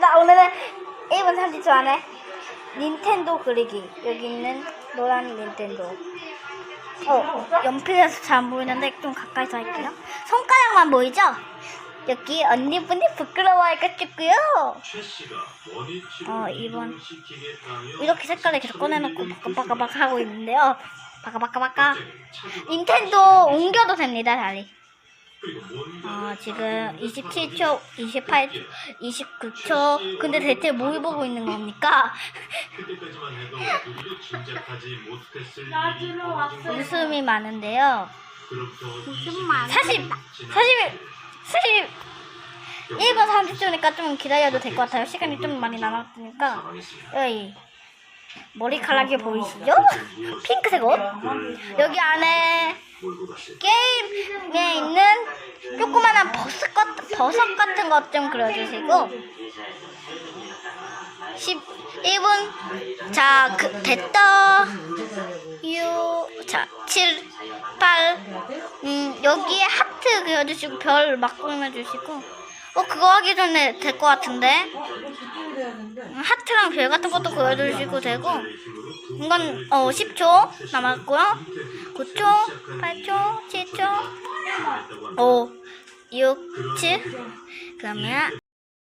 하겠습니다. 오늘은 1분 30초 안에 닌텐도 그리기. 여기 있는 노란 닌텐도. 어, 연필에서 잘 안 보이는데 좀 가까이서 할게요. 손가락만 보이죠? 여기 언니분이 부끄러워할까 찍고요. 어, 이번 이렇게 색깔을 계속 꺼내놓고 바까바까박 하고 있는데요. 바까바까바까 닌텐도 옮겨도 됩니다, 다리. 어, 지금 27초, 28초, 29초. 근데 대체 뭘 보고 있는 겁니까? 웃음이 많은데요. 웃음 많 40, 40, 40, 1분 30초니까 좀 기다려도 될 것 같아요. 시간이 좀 많이 남았으니까. 여기 머리카락이 보이시죠? 핑크색 옷. 여기 안에 게임에 있는 조그만한 버섯, 같, 버섯 같은 것 좀 그려주시고. 11분. 자 그, 됐다. 6 자, 7 8 음, 여기에 하트 그려주시고 별 막 꾸며주시고 어 그거 하기 전에 될 것 같은데? 음, 하트랑 별 같은 것도 그려주시고 되고 이건 어 10초 남았고요. 9초 8초 7초 5 6 7 그러면